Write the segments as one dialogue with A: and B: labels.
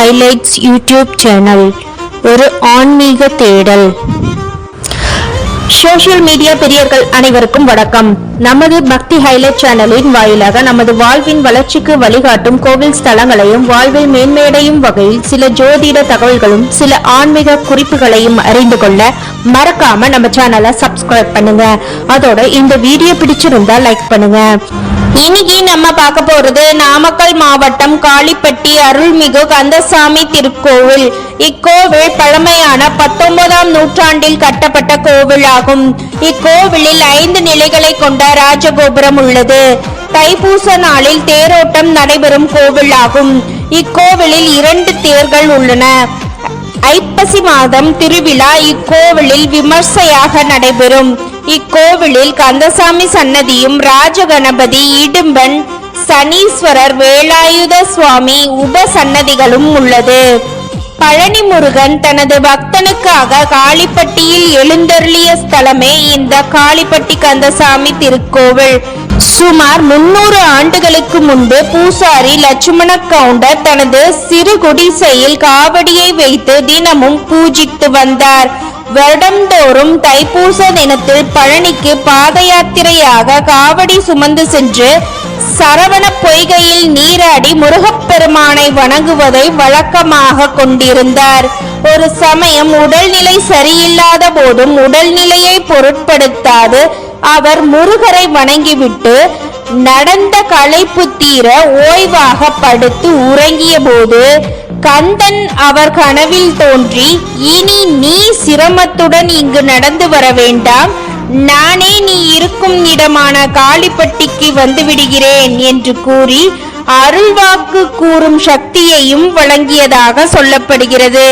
A: Highlights YouTube channel ஒரு ஆன்மீக தேடல். சோஷியல் மீடியா பெரியர்கள் அனைவருக்கும் வணக்கம். நமது பக்தி ஹைலைட் சேனலின் வாயிலாக நமது வாழ்வின் வளர்ச்சிக்கு வழிகாட்டும் கோவில் ஸ்தலங்களையும் வாழ்வில் மேன்மையடையும் வகையில் சில ஜோதிட தகவல்களும் சில ஆன்மீக குறிப்புகளையும் அறிந்து கொள்ள மறக்காம நம்ம சேனலை சப்ஸ்கிரைப் பண்ணுங்க. அதோட இந்த வீடியோ பிடிச்சிருந்தா லைக் பண்ணுங்க. இன்னைக்கு நம்ம பார்க்க போறது நாமக்கல் மாவட்டம் காளிப்பட்டி அருள்மிகு கந்தசாமி திருக்கோவில். இக்கோவில் பழமையான பத்தொன்பதாம் நூற்றாண்டில் கட்டப்பட்ட கோவில் ஆகும் இக்கோவிலில் ஐந்து நிலைகளை கொண்ட ராஜகோபுரம் உள்ளது. தைப்பூச நாளில் தேரோட்டம் நடைபெறும் கோவில் ஆகும் இக்கோவிலில் இரண்டு தேர்கள் உள்ளன. ஐப்பசி மாதம் திருவிழா இக்கோவிலில் விமர்சையாக நடைபெறும். இக்கோவிலில் கந்தசாமி சன்னதியும் ராஜகணபதி இடும்பன் சனீஸ்வரர் வேலாயுத சுவாமி உபசன்னதிகளும் உள்ளது. பழனி முருகன் தனது பக்தனுக்காக காளிப்பட்டியில் எழுந்தருளிய ஸ்தலமே இந்த காளிப்பட்டி கந்தசாமி திருக்கோவில். சுமார் முன்னூறு ஆண்டுகளுக்கு முன்பு பூசாரி லட்சுமண கவுண்டர் தனது சிறு குடிசையில் காவடியை வைத்து தினமும் பூஜித்து வந்தார். வருடந்தோறும் தைப்பூச தினத்தில் பழனிக்கு பாத யாத்திரையாக காவடி சுமந்து சென்று சரவண பொய்கையில் நீராடி முருகப்பெருமானை வணங்குவதை வழக்கமாக கொண்டிருந்தார். ஒரு சமயம் உடல்நிலை சரியில்லாத போதும் உடல்நிலையை பொருட்படுத்தாது அவர் முருகரை வணங்கிவிட்டு நடந்த களைப்பு தீர ஓய்வாக படுத்து உறங்கிய போது கந்தன் அவர் கனவில் தோன்றி இனி நீ சிரமத்துடன் இங்கு நடந்து வர வேண்டாம். நானே நீ இருக்கும் இடமான காளிப்பட்டிக்கு வந்து விடுகிறேன் என்று கூறி அருள்வாக்கு கூறும் சக்தியையும் வழங்கியதாக சொல்லப்படுகிறது.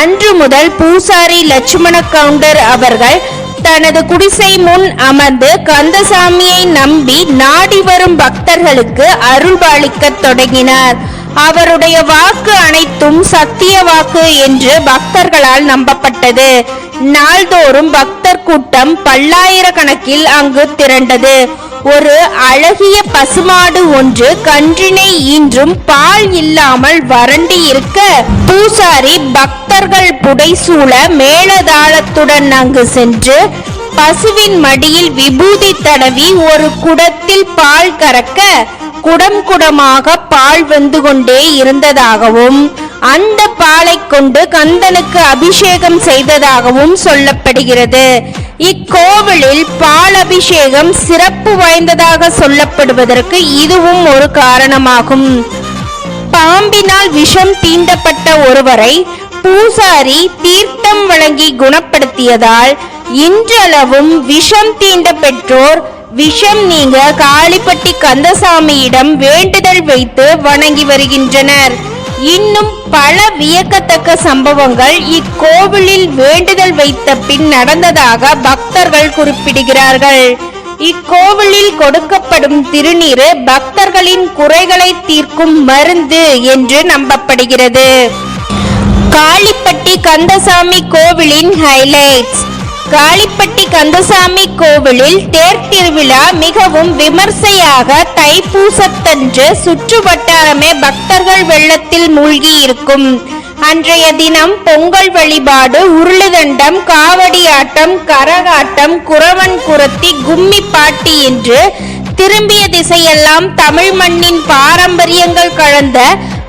A: அன்று முதல் பூசாரி லட்சுமண கவுண்டர் அவர்கள் தனது குடிசை முன் அமர்ந்து கந்தசாமியை நம்பி நாடி வரும் பக்தர்களுக்கு அருள்பாலிக்கத் தொடங்கினார். அவருடைய வாக்கு அனைத்தும் சத்திய வாக்கு என்று பக்தர்களால் நம்பப்பட்டது. நாள்தோறும் பக்தர் கூட்டம் பல்லாயிரக்கணக்கில் அங்கு திரண்டது. ஒரு அழகிய பசுமாடு ஒன்று கன்றினை ஈன்றும் பால் இல்லாமல் வறண்டி இருக்க பூசாரி பக்தர்கள் புடைசூழ மேலதாளத்துடன் அங்கு சென்று பசுவின் மடியில் விபூதி தடவி ஒரு குடத்தில் பால் கறக்க குடம் குடமாக பால் வந்து கொண்டே இருந்ததாகவும் அந்த பாலை கொண்டு கந்தனுக்கு அபிஷேகம் செய்ததாகவும் சொல்லப்படுகிறது. இக்கோவிலில் பால் அபிஷேகம் சிறப்பு வாய்ந்ததாக சொல்லப்படுவதற்கு இதுவும் ஒரு காரணமாகும். பாம்பினால் விஷம் தீண்டப்பட்ட ஒருவரை பூசாரி தீர்த்தம் வழங்கி குணப்படுத்தியதால் இன்றளவும் விஷம் தீண்ட பெற்றோர் விஷம் நீங்க காளிப்பட்டி கந்தசாமியிடம் வேண்டுதல் வைத்து வணங்கி வருகின்றனர். இன்னும் பல வியக்கத்தக்க சம்பவங்கள் இக்கோவிலில் வேண்டுதல் வைத்த பின் நடந்ததாக பக்தர்கள் குறிப்பிடுகிறார்கள். இக்கோவிலில் கொடுக்கப்படும் திருநீரு பக்தர்களின் குறைகளை தீர்க்கும் மருந்து என்று நம்பப்படுகிறது. காளிப்பட்டி கந்தசாமி கோவிலின் ஹைலைட்ஸ் காளிப்பட்டி கந்தசாமி கோவிலில் தேர் திருவிழா மிகவும் விமர்சையாக தைப்பூசத்தன்று சுற்று வட்டாரமே பக்தர்கள் வெள்ளத்தில் மூழ்கி இருக்கும் அன்றைய தினம் பொங்கல் வழிபாடு உருளுதண்டம் காவடி ஆட்டம் கரகாட்டம் குறவன் குரத்தி கும்மி பாட்டி என்று திரும்பிய திசையெல்லாம் தமிழ் மண்ணின் பாரம்பரியங்கள் கலந்த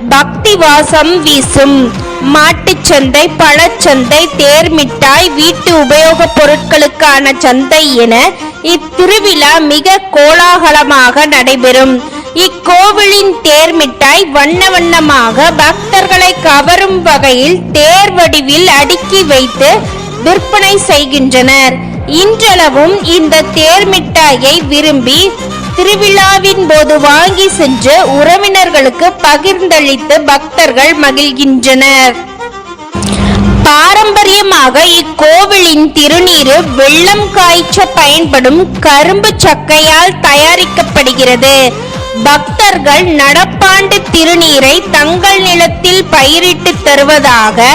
A: பக்தி வாசம் வீசும். மாட்டுச்சந்தை பழச்சந்தை தேர்மிட்டாய் வீட்டு உபயோகப் பொருட்களுக்கான சந்தை என இத்திருவிழா மிக கோலாகலமாக நடைபெறும். இக்கோவிலின் தேர் மிட்டாய் வண்ண வண்ணமாக பக்தர்களை கவரும் வகையில் தேர் வடிவில் அடுக்கி வைத்து விற்பனை செய்கின்றனர். இன்றளவும் இந்த தேர் மிட்டாயை விரும்பி திருவிழாவின் போது வாங்கி சென்று உறவினர்களுக்கு பகிர்ந்தளித்து பக்தர்கள் மகிழ்கின்றனர். பாரம்பரியமாக இக்கோவிலின் திருநீரு வெள்ளம் காய்ச்ச பயன்படும் கரும்பு சக்கையால் தயாரிக்கப்படுகிறது. பக்தர்கள் நடப்பாண்டு திருநீரை தங்கள் நிலத்தில் பயிரிட்டு தருவதாக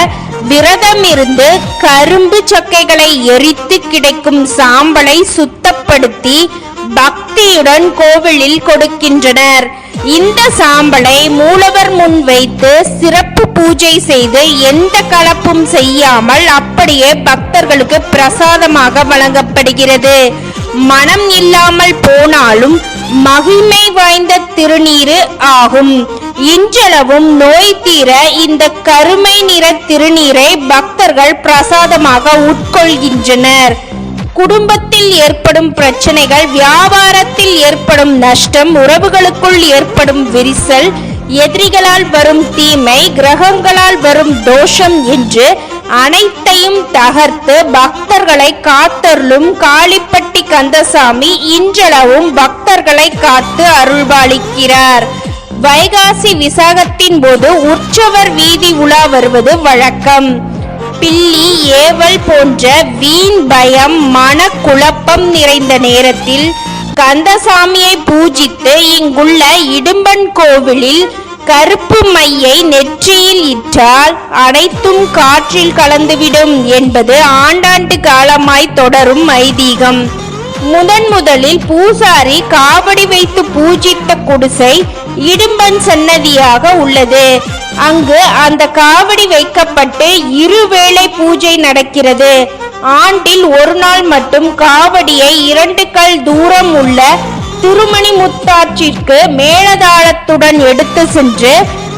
A: விரதமிருந்து கரும்பு சக்கைகளை எரித்து கிடைக்கும் சாம்பலை சுத்தப்படுத்தி பக்தியுடன் கோவிலில் கொடுக்கின்றனர்.
B: இந்த சாம்பலை மூலவர் முன் வைத்து சிறப்பு பூஜை செய்து எந்த கலப்பும் செய்யாமல் அப்படியே பக்தர்களுக்கு பிரசாதமாக வழங்கப்படுகிறது. மனம் இல்லாமல் போனாலும் மகிமை வாய்ந்த திருநீரு ஆகும். இன்றளவும் நோய் தீர இந்த கருமை நிற திருநீரை பக்தர்கள் பிரசாதமாக உட்கொள்கின்றனர். குடும்பத்தில் ஏற்படும் பிரச்சனைகள் வியாபாரத்தில் ஏற்படும் நஷ்டம் உறவுகளுக்குள் ஏற்படும் விரிசல் எதிரிகளால் வரும் தீமை கிரகங்களால் வரும் தோஷம் என்று அனைத்தையும் தகர்த்து பக்தர்களை காத்தருளும் காளிப்பட்டி கந்தசாமி இன்றளவும் பக்தர்களை காத்து அருள்பாலிக்கிறார். வைகாசி விசாகத்தின் போது உற்சவர் வீதி உலா வருவது வழக்கம். பில்லி ஏவல் போன்ற வீண் பயம் மனக்குழப்பம் நிறைந்த நேரத்தில் கந்தசாமியை பூஜித்து இங்குள்ள இடும்பன் கோவிலில் கருப்பு மையை நெற்றியில் இட்டால் அனைத்தும் காற்றில் கலந்துவிடும் என்பது ஆண்டாண்டு காலமாய் தொடரும் ஐதீகம். முதன் முதலில் பூசாரி காவடி வைத்து பூஜித்த குடிசை இடும்பன் சன்னதியாக உள்ளது. அங்கு அந்த காவடி வைக்கப்பட்டு இருவேளை பூஜை நடக்கிறது. ஆண்டில் ஒரு நாள் மட்டும் காவடியை இரண்டு கல் தூரம் உள்ள திருமணி முத்தாற்றிற்கு மேலதாளத்துடன் எடுத்து சென்று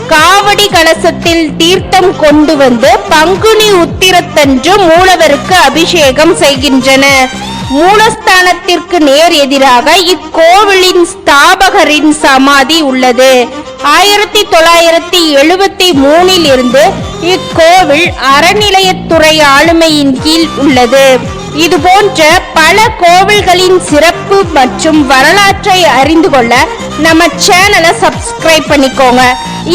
B: காவடி கலசத்தில் தீர்த்தம் கொண்டு வந்து பங்குனி உத்திரத்தன்று மூலவருக்கு அபிஷேகம் செய்கின்றன. மூலஸ்தானத்திற்கு நேர் எதிராக இக்கோவிலின் ஸ்தாபகரின் சமாதி உள்ளது. ஆயிரத்தி தொள்ளாயிரத்தி எழுபத்தி மூணில் இருந்து இக்கோவில் அறநிலையத்துறை ஆளுமையின் கீழ் உள்ளது. இது போன்ற பல கோவில்களின் சிறப்பு மற்றும் வரலாற்றை அறிந்து கொள்ள நம்ம சேனலை சப்ஸ்கிரைப் பண்ணிக்கோங்க.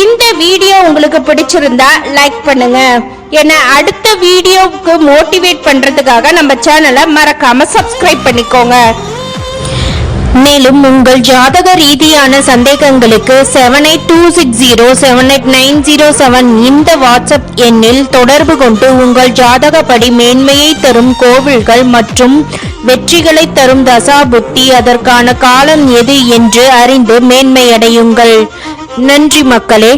B: இந்த வீடியோ உங்களுக்கு பிடிச்சிருந்தா லைக் பண்ணுங்க. என்னை அடுத்த வீடியோவுக்கு மோட்டிவேட் பண்றதுக்காக நம்ம சேனலை மறக்காம சப்ஸ்கிரைப் பண்ணிக்கோங்க.
A: மேலும் உங்கள் ஜாதக ரீதியான சந்தேகங்களுக்கு seven eight two six zero seven eight nine zero seven இந்த வாட்ஸ்அப் எண்ணில் தொடர்பு கொண்டு உங்கள் ஜாதகப்படி மேன்மையை தரும் கோவில்கள் மற்றும் வெற்றிகளை தரும் தசா புத்தி அதற்கான காலம் எது என்று அறிந்து மேன்மையடையுங்கள். நன்றி மக்களே.